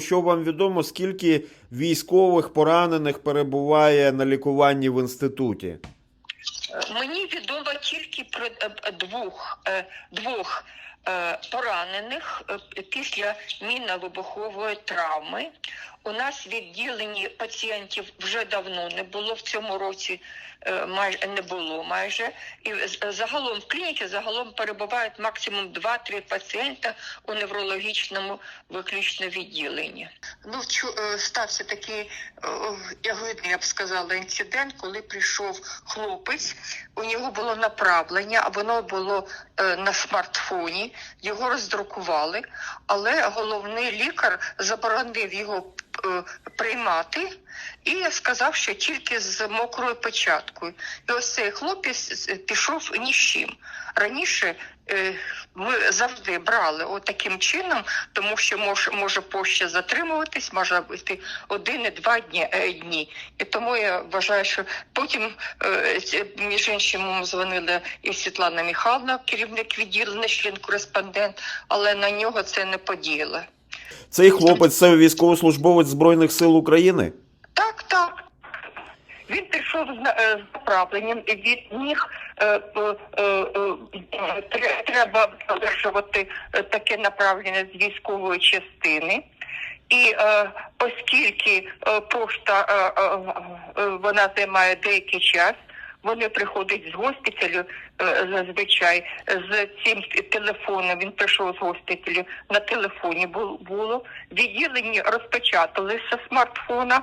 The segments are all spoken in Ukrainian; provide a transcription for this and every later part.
Що вам відомо, скільки військових поранених перебуває на лікуванні в інституті? Мені відомо тільки про е, е, двох, е, двох е, поранених е, після мінно-вибухової травми. У нас відділені пацієнтів вже давно не було в цьому році. е, Майже не було майже і загалом в клініці загалом перебувають максимум 2-3 пацієнта у неврологічному виключно відділенні. Ну стався такий ягідний, я б сказала, інцидент, коли прийшов хлопець. У нього було направлення, а воно було е, на смартфоні. Його роздрукували, але головний лікар заборонив його е, приймати і сказав, що тільки з мокрою печаткою. І ось цей хлопець пішов ні з чим. Раніше ми завжди брали от таким чином, тому що може, може поща затримуватись, може бути один і два дні, е, дні. І тому я вважаю, що потім е, між іншим дзвонила і Світлана Михайловна, керівник відділення, член-кореспондент, але на нього це не подіяло. Цей хлопець це військовослужбовець Збройних сил України? Так, так. Він прийшов з на- е, з направленням від них е, е, е, е, треба одержувати е, таке направлення з військової частини. І е, оскільки е, пошта е, е, е, вона займає деякий час, вони приходять з госпіталю е, зазвичай з цим телефоном. Він прийшов з госпіталю на телефоні бу- було. Відділені розпечатали зі смартфона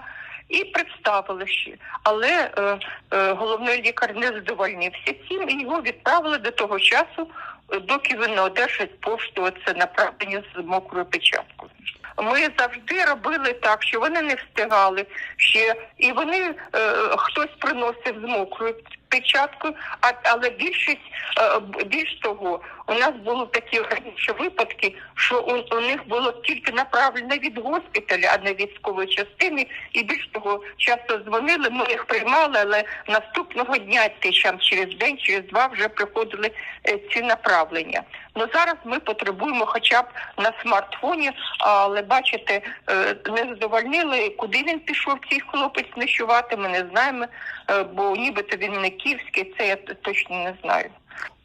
і представили ще. Але е, е, головний лікар не задовольнився цим і його відправили до того часу, е, доки він не одержить пошту це направлення з мокрою печаткою. Ми завжди робили так, що вони не встигали ще, і вони е, хтось приносив з мокрою печаткою, а але більшість е, більш того, у нас були такі раніше випадки, що у, у них було тільки направлено від госпіталя, а не військової частини. І більш того, часто дзвонили, ми їх приймали, але наступного дня, там через день, через два вже приходили е, ці направлення. Ну зараз ми потребуємо хоча б на смартфоні, але бачите, е, не задовольнили, куди він пішов цей хлопець ночувати, ми не знаємо, бо нібито він не київський, це я точно не знаю.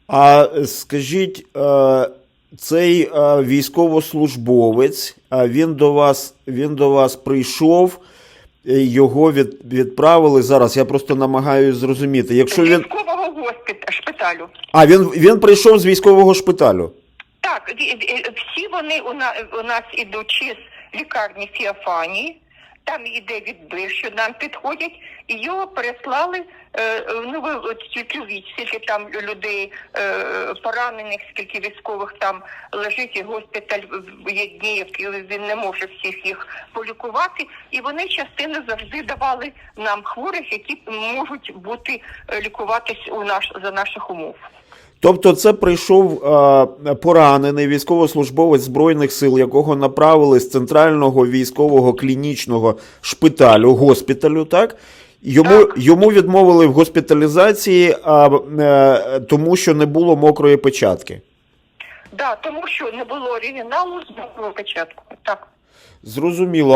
А е, скажіть, е, цей е, військовослужбовець, а він до вас, він до вас прийшов, е, його від, відправили зараз. Я просто намагаюся зрозуміти. Якщо З він. військового госпіталю, шпиталю. А він, він прийшов з військового шпиталю. Так, всі вони у нас, у нас ідуть з лікарні Фіафанії, там іде відбір, що нам підходять, і його переслали. Е, ну ви от тільки віч, скільки там людей е, поранених, скільки військових там лежить, і госпіталь є дні, які він не може всіх їх полікувати. І вони частину завжди давали нам хворих, які можуть бути е, лікуватись у наш за наших умов. Тобто, це прийшов е, поранений військовослужбовець Збройних сил, якого направили з центрального військового клінічного шпиталю, госпіталю, так? Йому, Так. йому відмовили в госпіталізації, а, е, тому що не було мокрої печатки. Да, тому що не було оригіналу з мокрого початку. Так. Зрозуміло.